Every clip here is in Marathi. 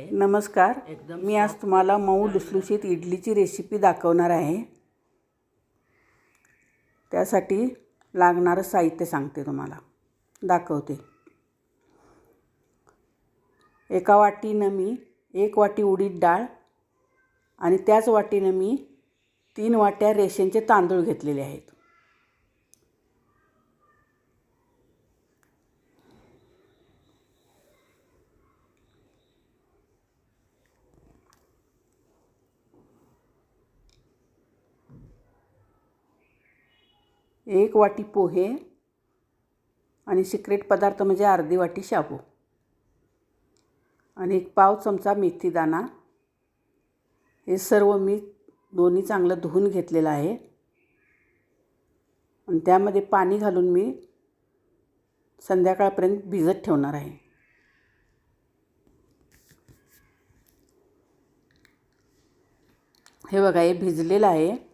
आहे. नमस्कार. एकदम मी आज तुम्हाला मऊ लुसलुशीत इडलीची रेसिपी दाखवणार आहे. त्यासाठी लागणारं साहित्य सांगते तुम्हाला. दाखवते. एका वाटीनं मी एक वाटी उडीद डाळ आणि त्याच वाटीनं मी तीन वाट्या रेशनचे तांदूळ घेतलेले आहेत. एक वाटी पोहे आणि सिक्रेट पदार्थ म्हणजे अर्धी वाटी शाबू. आणि एक पाव चमचा मेथीदाणा हे सर्व मी दोन्ही चांगलं धुवून घेतलेलं आहे. आणि त्यामध्ये पाणी घालून मी संध्याकाळपर्यंत भिजत ठेवणार आहे. हे बघा हे भिजलेलं आहे.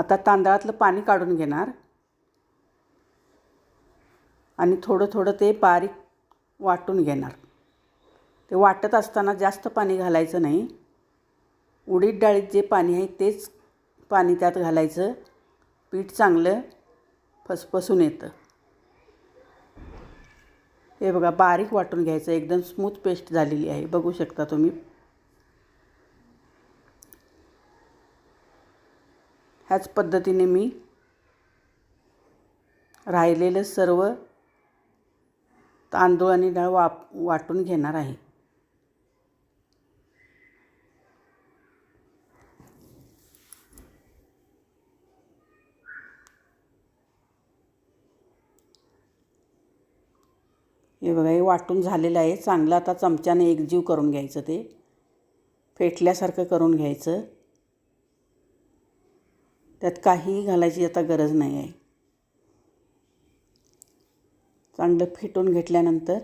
आता तांदळातलं पाणी काढून घेणार. आणि थोडं थोडं ते बारीक वाटून घेणार. ते वाटत असताना जास्त पाणी घालायचं नाही. उडीद डाळीत जे पाणी आहे तेच पाणी त्यात घालायचं. पीठ चांगलं फसफसून येतं. हे बघा बारीक वाटून घ्यायचं. एकदम स्मूथ पेस्ट झालेली आहे. बघू शकता तुम्ही. ह्याच पद्धतीने मी राहिलेलं सर्व तांदूळ आणि डाळ वाप वाटून घेणार आहे. हे बघा हे वाटून झालेलं आहे. चांगलं आता चमच्याने एकजीव करून घ्यायचं ते. फेटल्यासारखं करून घ्यायचं. त्यात काहीही घालायची आता गरज नाही आहे. चांगलं फेटून घेतल्यानंतर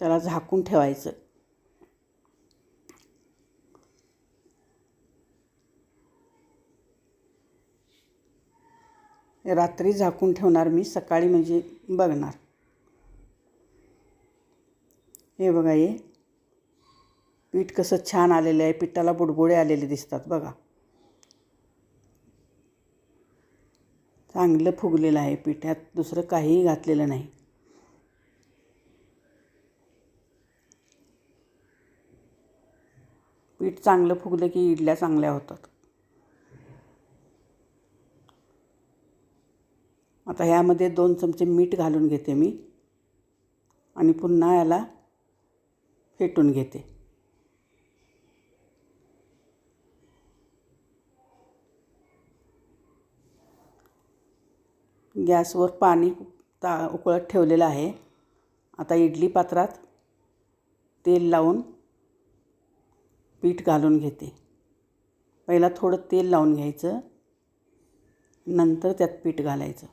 त्याला झाकून ठेवायचं. रात्री झाकून ठेवणार मी सकाळी म्हणजे बघणार. हे बघा हे. पीठ कसं छान आलेलं आहे पिठाला बुडबुडे आलेले दिसतात बघा. चांगलं फुगलेलं आहे पिठात दुसरं काहीही घातलेलं नाही. पीठ चांगलं फुगलं की इडल्या चांगल्या होतात. आता ह्यामध्ये दोन चमचे मीठ घालून घेते मी आणि पुन्हा याला फेटून घेते. गॅसवर पाणी ता उकळत ठेवलेलं आहे. आता इडली पात्रात तेल लावून पीठ घालून घेते. पहिला थोडं तेल लावून घ्यायचं. नंतर त्यात पीठ घालायचं.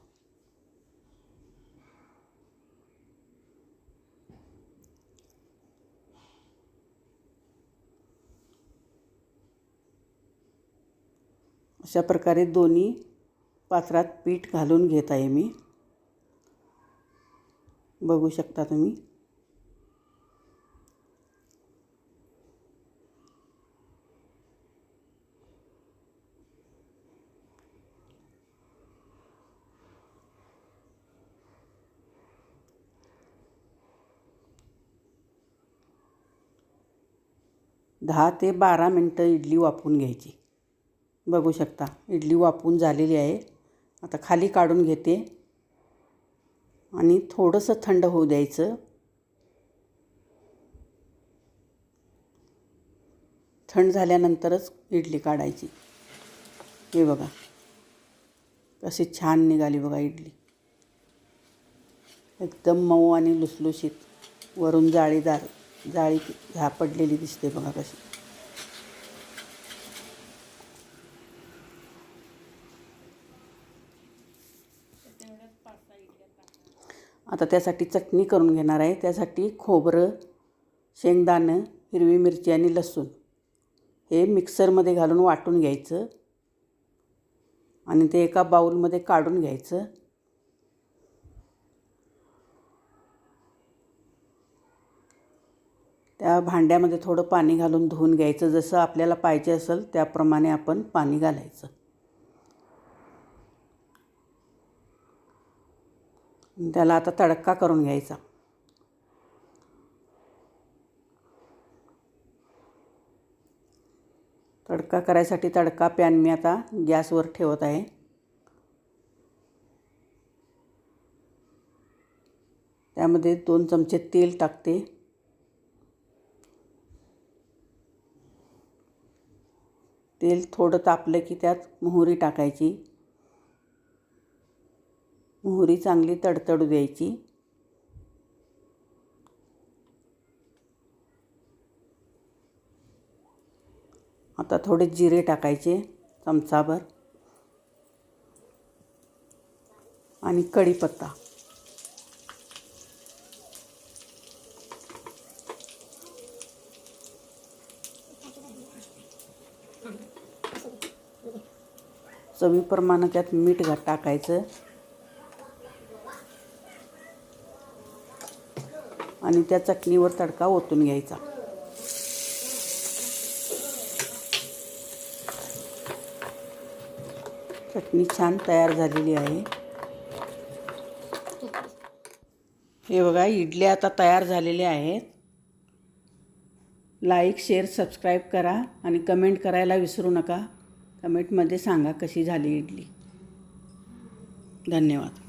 अशा प्रकारे दोन्ही पात्रात पीठ घालून घेत आहे मी. बघू शकता तुम्ही. दहा ते बारा मिनटं इडली वापून घ्यायची. बघू शकता इडली वापून झालेली आहे. आता खाली काढून घेते. आणि थोडंसं थंड होऊ द्यायचं. थंड झाल्यानंतरच इडली काढायची. हे बघा. कशी छान निघाली बघा इडली. एकदम मऊ आणि लुसलुशीत. वरून जाळीदार जाळी झापडलेली दिसते बघा कशी. आता त्यासाठी चटणी करून घेणार आहे. त्यासाठी खोबरं शेंगदाणं हिरवी मिरची आणि लसूण हे मिक्सरमध्ये घालून वाटून घ्यायचं आणि ते एका बाऊलमध्ये काढून घ्यायचं. त्या भांड्यामध्ये थोडं पाणी घालून धुवून घ्यायचं. जसं आपल्याला पाहिजे असेल त्याप्रमाणे आपण पाणी घालायचं. त्याला आता तडका करून घ्यायचा. तडका करायसाठी तडका पॅन मी आता गॅसवर ठेवत आहे. त्यामध्ये दोन चमचे तेल टाकते. तेल थोडं तापलं की त्यात मोहरी टाकायची. मोहरी चांगली तडतडू द्यायची. आता थोडे जिरे टाकायचे चमचाभर. आणि कढीपत्ता. चवीप्रमाणे त्यात मीठ घात टाकायचं. आणि त्या चटणीवर तडका ओतून घ्यायचा. चटणी छान तयार झालेली आहे. हे बघा इडल्या आता तयार झालेल्या आहेत. लाईक शेअर सबस्क्राईब करा आणि कमेंट करायला विसरू नका. कमेंटमध्ये सांगा कशी झाली इडली. धन्यवाद.